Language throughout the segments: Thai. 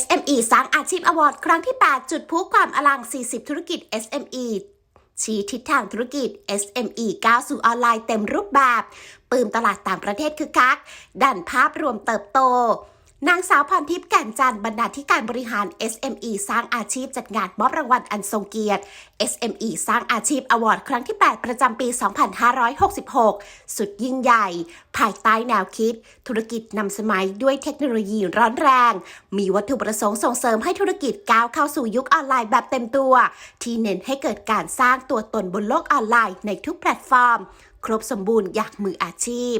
SME สร้างอาชีพอวอร์ดครั้งที่ 8 จุดพลุความอลัง 40 ธุรกิจ SME ชี้ทิศทางธุรกิจ SME ก้าวสู่ออนไลน์เต็มรูปแบบ ปืมตลาดต่างประเทศคึกคัก ดันภาพรวมเติบโต นางสาวพรทิพย์แก่นจันทร์บรรณาธิการบริหาร SME สร้างอาชีพจัดงานมอบรางวัลอันทรงเกียรติ SME สร้างอาชีพอวอร์ดครั้งที่ 8 ประจำปี 2566 สุดยิ่งใหญ่ ภายใต้แนวคิด ธุรกิจนำสมัยด้วยเทคโนโลยีร้อนแรง มีวัตถุประสงค์ส่งเสริมให้ธุรกิจก้าวเข้าสู่ยุคออนไลน์แบบเต็มตัว ที่เน้นให้เกิดการสร้างตัวตนบนโลกออนไลน์ในทุกแพลตฟอร์ม ครบสมบูรณ์อย่างมืออาชีพ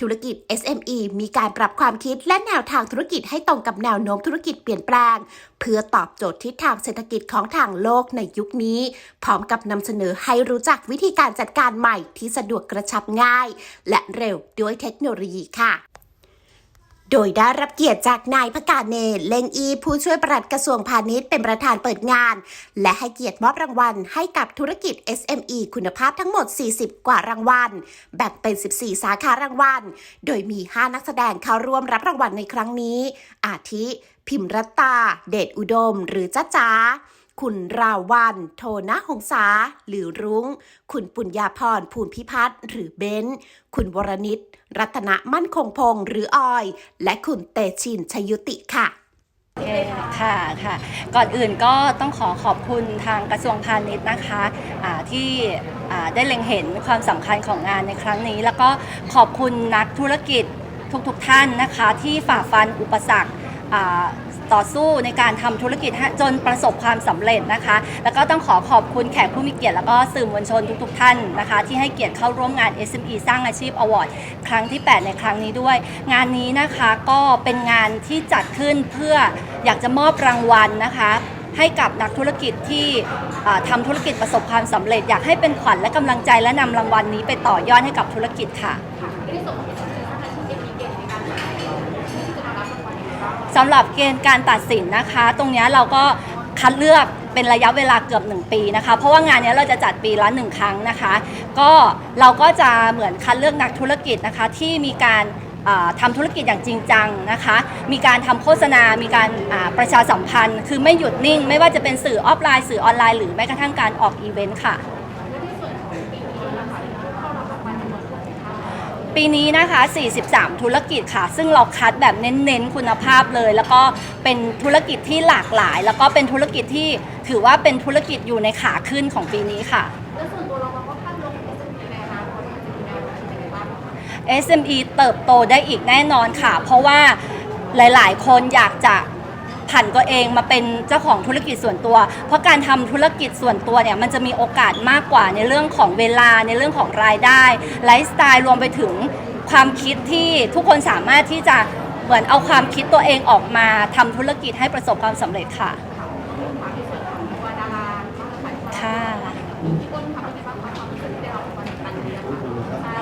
ธุรกิจ SME มีการปรับความคิดและแนวทางธุรกิจให้ตรงกับแนวโน้มธุรกิจเปลี่ยนแปลง เพื่อตอบโจทย์ทิศทางเศรษฐกิจของทางโลกในยุคนี้ พร้อมกับนำเสนอให้รู้จักวิธีการจัดการใหม่ที่สะดวกกระชับง่าย และเร็วด้วยเทคโนโลยีค่ะ โดยได้รับเกียรติจากนายพกาเนเลงอีผู้ช่วยปลัดกระทรวงพาณิชย์เป็นประธานเปิดงาน และให้เกียรติมอบรางวัลให้กับธุรกิจ SME คุณภาพทั้งหมด 40 กว่ารางวัล แบ่งเป็น 14 สาขารางวัล โดยมี 5 นักแสดงเข้าร่วมรับรางวัลในครั้งนี้ อาทิ พิมรัตตา เดชอุดม หรือจ้าจ๋า คุณราวัน โทนะหงษา หรือรุง้ง คุณปุญญาพรภูลพิพัฒน์หรือเบนคุณวรนิต รัตนมั่นคงพงษ์หรือออย และคุณเตชินชยุติค่ะโอเคค่ะค่ะ ก่อนอื่นก็ต้องขอขอบคุณทางกระทรวงพาณิชย์นะคะอ่าที่ได้เล็งเห็นความสำคัญของงานในครั้งนี้ แล้วก็ขอบคุณนักธุรกิจทุกๆทท่านนะคะ ที่ฝ่าฟันอุปสรรค ต่อสู้ในการทำธุรกิจจนประสบความสำเร็จนะคะ แล้วก็ต้องขอขอบคุณแขกผู้มีเกียรติแล้วก็สื่อมวลชนทุก ๆ ท่านนะคะ ที่ให้เกียรติเข้าร่วมงาน SME สร้างอาชีพอวอร์ดครั้งที่ 8 ในครั้งนี้ด้วย งานนี้นะคะก็เป็นงานที่จัดขึ้นเพื่ออยากจะมอบรางวัลนะคะให้กับนักธุรกิจที่อ่าทำธุรกิจประสบความสำเร็จ อยากให้เป็นขวัญและกำลังใจและนำรางวัลนี้ไปต่อยอดให้กับธุรกิจค่ะ สำหรับเกณฑ์การตัดสินนะคะ ตรงนี้เราก็คัดเลือกเป็นระยะเวลาเกือบ 1 ปีนะคะ เพราะว่างานนี้เราจะจัดปีละหนึ่งครั้งนะคะ ก็เราก็จะเหมือนคัดเลือกนักธุรกิจนะคะที่มีการทำาธุรกิจอย่างจริงจังนะคะ มีการทำโฆษณา มีการประชาสัมพันธ์ คือไม่หยุดนิ่ง ไม่ว่าจะเป็นสื่อออฟไลน์ สื่อออนไลน์ หรือแม้กระทั่งการออกอีเวนต์ค่ะ ปีนี้นะคะ 43 ธุรกิจค่ะ ซึ่งเราคัดแบบเน้นๆคุณภาพเลย แล้วก็เป็นธุรกิจที่หลากหลาย แล้วก็เป็นธุรกิจที่ถือว่าเป็นธุรกิจอยู่ในขาขึ้นของปีนี้ค่ะ แล้วส่วนตัวเรามองว่าภาพรวมของ SME ในอนาคตมันจะมีแนวโน้มเป็นยังไงบ้างคะ SME เติบโตได้อีกแน่นอนค่ะ เพราะว่าหลายๆ คนอยากจะ ผันตัวเองมาเป็นเจ้าของธุรกิจส่วนตัว เพราะการทำธุรกิจส่วนตัวเนี่ยมันจะมีโอกาสมากกว่าในเรื่องของเวลาในเรื่องของรายได้ไลฟ์สไตล์รวมไปถึงความคิดที่ทุกคนสามารถที่จะเหมือนเอาความคิดตัวเองออกมาทำธุรกิจให้ประสบความสำเร็จค่ะความที่ส่วนของตัวดาราก็จะฝ่ายค่ะพี่ต้นความที่ว่าความรู้สึกที่ได้รับรางวัลในครั้งนี้นะคะใช่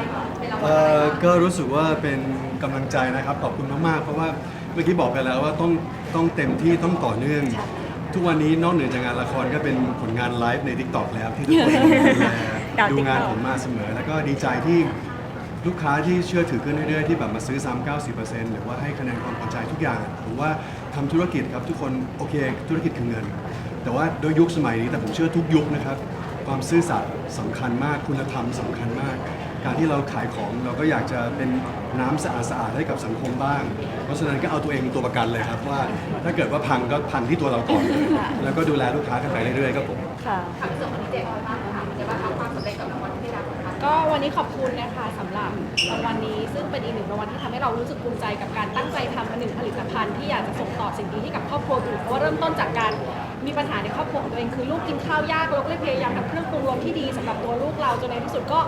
เออก็รู้สึกว่าเป็นกำลังใจนะครับขอบคุณมากๆเพราะว่าเมื่อกี้บอกไปแล้วว่าต้อง ต้องเต็มที่ต้องต่อเนื่อง ทุกวันนี้นอกเหนือจากงานละครก็เป็นผลงานไลฟ์ใน Tik t o k แล้วที่ทุกคนดูแลดาวดูงาน TikTok ผมมาเสมอ แล้วก็ดีใจที่ลูกค้าที่เชื่อถือขึ้นเรื่อยๆที่แบบมาซื้อซ้ำ90%หรือว่าให้คะแนนความพอใจทุกอย่างผมว่าทำธุรกิจครับทุกคนโอเค ธุรกิจคือเงิน แต่ว่าโดยยุคสมัยนี้แต่ผมเชื่อทุกยุคนะครับ ความซื่อสัตย์สำคัญมากคุณธรรมสำคัญมาก การที่เราขายของเราก็อยากจะเป็นน้ำสะอาดสะอาดๆให้กับสังคมบ้าง เพราะฉะนั้นก็เอาตัวเองเป็นตัวประกันเลยครับว่า ถ้าเกิดว่าพังก็พังที่ตัวเราก่อนเลยแล้วก็ดูแลลูกค้ากันไปเรื่อยๆครับผม ค่ะ ถามที่ส่วนของที่เด็กบ้างค่ะมันจะว่าทำความสำเร็จกับรางวัลที่ได้รับนะคะก็วันนี้ขอบคุณนะคะสำหรับรางวัลนี้ซึ่งเป็นอีกหนึ่งรางวัลที่ทำให้เรารู้สึกภูมิใจกับการตั้งใจทำหนึ่งผลิตภัณฑ์ที่อยากจะส่งต่อสิ่งดีให้กับครอบครัวอื่นเพราะว่าเริ่มต้นจากการมีปัญหาในครอบครัวของตัวเองคือลูกกินข้าวยากเราก็เลยพยายามทำเครื่องปรุงรสที่ดีสำหรับตัวลูกเราจนในที่สุดก็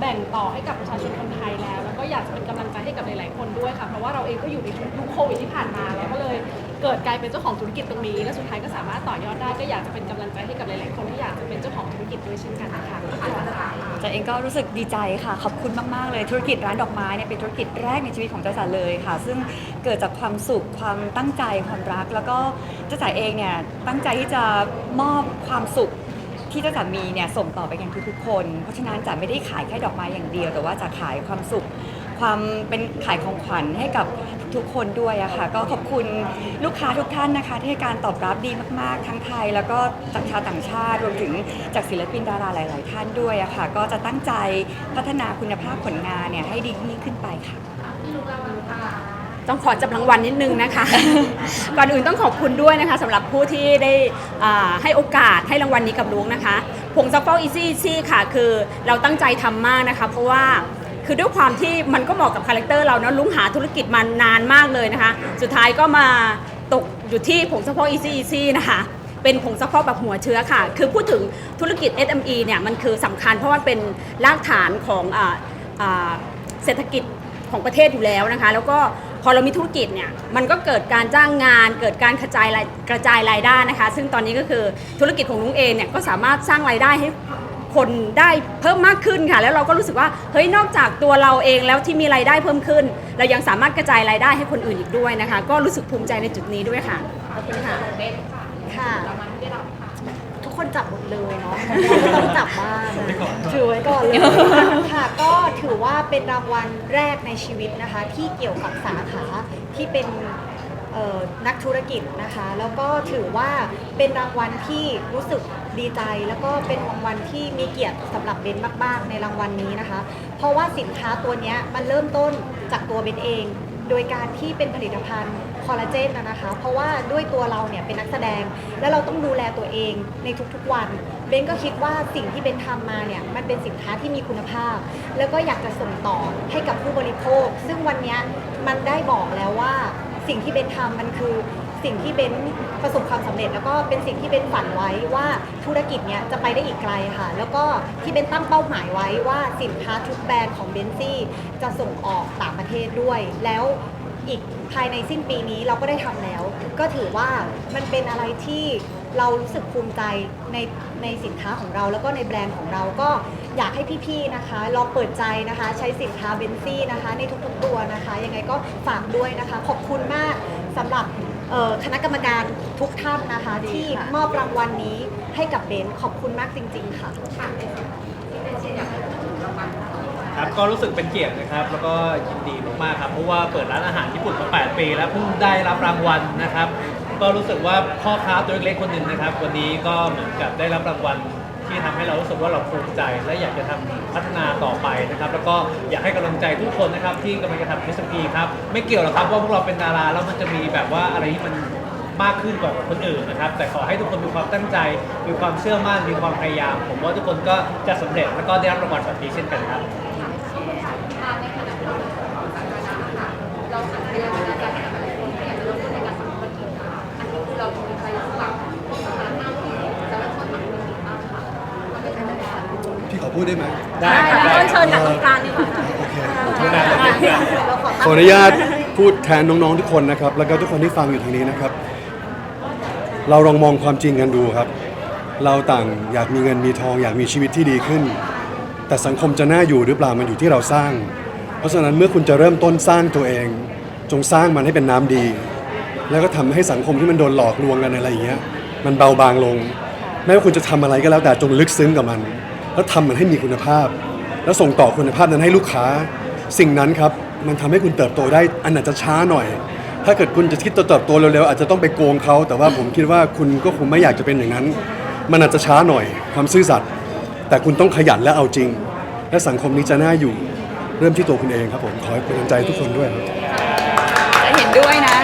แบ่งต่อให้กับประชาชนคนไทยแล้ว แล้วก็อยากจะเป็นกำลังใจให้กับหลายๆคนด้วยค่ะเพราะว่าเราเองก็อยู่ในยุคโควิดที่ผ่านมาแล้วก็เลยเกิดกลายเป็นเจ้าของธุรกิจตรงนี้ และสุดท้ายก็สามารถต่อยอดได้ก็อยากจะเป็นกำลังใจให้กับหลายๆคนที่อยากจะเป็นเจ้าของธุรกิจด้วยเช่นกันนะคะจ๋าเองก็รู้สึกดีใจค่ะ ขอบคุณมากๆเลยธุรกิจร้านดอกไม้เนี่ยเป็นธุรกิจแรกในชีวิตของจ้าจ๋าเลยค่ะ ซึ่งเกิดจากความสุขความตั้งใจความรัก แล้วก็จ้าจ๋าเองเนี่ยตั้งใจที่จะมอบความสุข ที่จ้าจ๋ามีเนี่ยส่งต่อไปยังทุกๆคน เพราะฉะนั้นจ๋าไม่ได้ขายแค่ดอกไม้อย่างเดียว แต่ว่าจะขายความสุข ความเป็นขายของขวัญให้กับทุกๆคนด้วยอะค่ะ ก็ขอบคุณลูกค้าทุกท่านนะคะ ที่ให้การตอบรับดีมากๆ ทั้งไทย แล้วก็จากชาวต่างชาติรวมถึงจากศิลปินดาราหลาย ๆ ท่านด้วยอะค่ะ ก็จะตั้งใจพัฒนาคุณภาพผลงานเนี่ยให้ดียิ่งขึ้นไปค่ะ ต้องขอจับรางวัลนิดนึงนะคะ ก่อนอื่นต้องขอบคุณด้วยนะคะสำหรับผู้ที่ได้อ่าให้โอกาสให้รางวัลนี้กับลุงนะคะผงซักฟอกอีซี่ซี่ค่ะ คือเราตั้งใจทำมากนะคะ เพราะว่าคือด้วยความที่มันก็เหมาะกับคาแรคเตอร์เราเนาะลุงหาธุรกิจมานานมากเลยนะคะ สุดท้ายก็มาตกอยู่ที่ผงซักฟอกอีซี่ซี่นะคะ เป็นผงซักฟอกแบบหัวเชื้อค่ะ คือพูดถึงธุรกิจ SME เนี่ยมันคือสำคัญเพราะว่าเป็นรากฐานของอาอ่าเศรษฐกิจของประเทศอยู่แล้วนะคะ แล้วก็พ อเรามีธุรกิจเนี่ยมันก็เกิดการจ้างงาน เกิดการกระจายรายกระจายรายได้นะคะ ซึ่งตอนนี้ก็คือธุรกิจของลุงเองเนี่ยก็สามารถสร้างรายได้ให้คนได้เพิ่มมากขึ้นค่ะ แล้วเราก็รู้สึกว่าเฮ้ยนอกจากตัวเราเองแล้วที่มีรายได้เพิ่มขึ้น เรายังสามารถกระจายรายได้ให้คนอื่นอีกด้วยนะคะ ก็รู้สึกภูมิใจในจุดนี้ด้วยค่ะขอบคุณค่ะค่ะทุก คนจับหมดเลยเนาะก็ต้องจับบ้างถือไว้ก่อนเลยค่ะก็ถือว่าเป็นรางวัลแรกในชีวิตนะคะ ที่เกี่ยวกับสาขาที่เป็นเอ่อนักธุรกิจนะคะ แล้วก็ถือว่าเป็นรางวัลที่รู้สึกดีใจ แล้วก็เป็นรางวัลที่มีเกียรติสำหรับเบนมากๆ ในรางวัลนี้นะคะ เพราะว่าสินค้าตัวเนี้ยมันเริ่มต้นจากตัวเบนเอง โดยการที่เป็นผลิตภัณฑ์ คอลลาเจนนะนะคะ เพราะว่าด้วยตัวเราเนี่ยเป็นนักแสดง แล้วเราต้องดูแลตัวเองในทุกๆวันเบนก็คิดว่าสิ่งที่เบนทำมาเนี่ยมันเป็นสินค้าที่มีคุณภาพ แล้วก็อยากจะส่งต่อให้กับผู้บริโภค ซึ่งวันนี้มันได้บอกแล้วว่าสิ่งที่เบนทำมันคือสิ่งที่เบนประสบความสำเร็จ แล้วก็เป็นสิ่งที่เบนฝันไว้ว่าธุรกิจเนี้ยจะไปได้อีกไกลค่ะ แล้วก็ที่เบนตั้งเป้าหมายไว้ว่าสินค้าทุกแบรนด์ของเบนซี่จะส่งออกต่างประเทศด้วย แล้ว อีกภายในสิ้นปีนี้เราก็ได้ทำแล้ว ก็ถือว่ามันเป็นอะไรที่เรารู้สึกภูมิใจในในสินค้าของเราแล้วก็ในแบรนด์ของเราก็อยากให้พี่ๆนะคะลองเปิดใจนะคะ ใช้สินค้าเบนซี่นะคะ ในทุกๆตัวนะคะ ยังไงก็ฝากด้วยนะคะ ขอบคุณมากสำหรับเอ่อคณะกรรมการทุกท่านนะคะ ที่มอบรางวัลนี้ให้กับเบนขอบคุณมากจริง ๆ ค่ะ ค รับก็รู้สึกเป็นเกียรตินะครับ แล้วก็ยินดีมากๆครับเพราะว่าเปิดร้านอาหารญี่ปุ่นมา 8 ปี แล้วเพิ่งได้รับรางวัลนะครับ ก็รู้สึกว่าพ่อค้าตัวเล็กๆคนหนึ่งนะครับ วันนี้ก็เหมือนกับได้รับรางวัลที่ทำให้เรารู้สึกว่าเราภูมิใจ และอยากจะทำพัฒนาต่อไปนะครับ แล้วก็อยากให้กำลังใจทุกคนนะครับ ที่กำลังจะทำ s อ p ครับไม่เกี่ยวหรอกครับว่าพวกเราเป็นดาราแล้วมันจะมีแบบว่าอะไรที่มันมากขึ้นกว่าคนอื่นนะครับ แต่ขอให้ทุกคนมีความตั้งใจ มีความเชื่อมั่นมีความพยายาม ผมว่าทุกคนก็จะสำเร็จแล้วก็ได้รับรางวัลแบบนี้เช่นกันครับ พี่ขอพูดได้ไหมได้ครับได้ต้นเชิญจากตรงกลางดีกว่าค่ะโอเคเราขอขออนุญาตพูดแทนน้องๆทุกคนนะครับ แล้วก็ทุกคนที่ฟังอยู่ทางนี้นะครับ เราลองมองความจริงกันดูครับ เราต่างอยากมีเงินมีทอง อยากมีชีวิตที่ดีขึ้น แต่สังคมจะน่าอยู่หรือเปล่ามันอยู่ที่เราสร้าง เพราะฉะนั้นเมื่อคุณจะเริ่มต้นสร้างตัวเอง จงสร้างมันให้เป็นน้ำดี แล้วก็ทำให้สังคมที่มันโดนหลอกลวงกันอะไรอย่างเงี้ยมันเบาบางลง ไม่ว่าคุณจะทำอะไรก็แล้วแต่จงลึกซึ้งกับมัน แล้วทำมันให้มีคุณภาพ แล้วส่งต่อคุณภาพนั้นให้ลูกค้า สิ่งนั้นครับมันทำให้คุณเติบโตได้อันอาจจะช้าหน่อย ถ้าเกิดคุณจะคิดจะเติบโตเร็วๆอาจจะต้องไปโกงเขาแต่ว่าผมคิดว่าคุณก็คงไม่อยากจะเป็นอย่างนั้น มันอาจจะช้าหน่อย ความซื่อสัตย์แต่คุณต้องขยันและเอาจริง และสังคมนี้จะน่าอยู่เริ่มที่ตัวคุณเองครับผมขอให้เป็นกำลังใจทุกคนด้วยครับจะเห็นด้วยนะ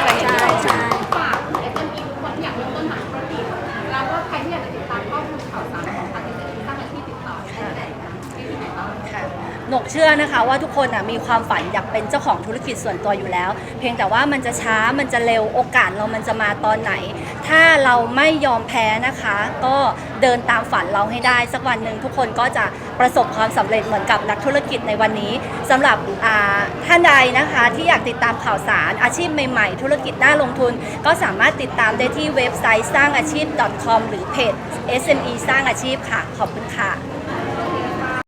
หนกเชื่อนะคะว่าทุกคนมีความฝันอยากเป็นเจ้าของธุรกิจส่วนตัวอยู่แล้ว เพียงแต่ว่ามันจะช้ามันจะเร็วโอกาสเรามันจะมาตอนไหน ถ้าเราไม่ยอมแพ้นะคะ ก็เดินตามฝันเราให้ได้ สักวันหนึ่งทุกคนก็จะประสบความสำเร็จเหมือนกับนักธุรกิจในวันนี้สำหรับท่านใดนะคะที่อยากติดตามข่าวสารอาชีพใหม่ๆ ธุรกิจน่าลงทุน ก็สามารถติดตามได้ที่เว็บไซต์สร้างอาชีพ .com หรือเพจ SME สร้างอาชีพค่ะ ขอบคุณค่ะ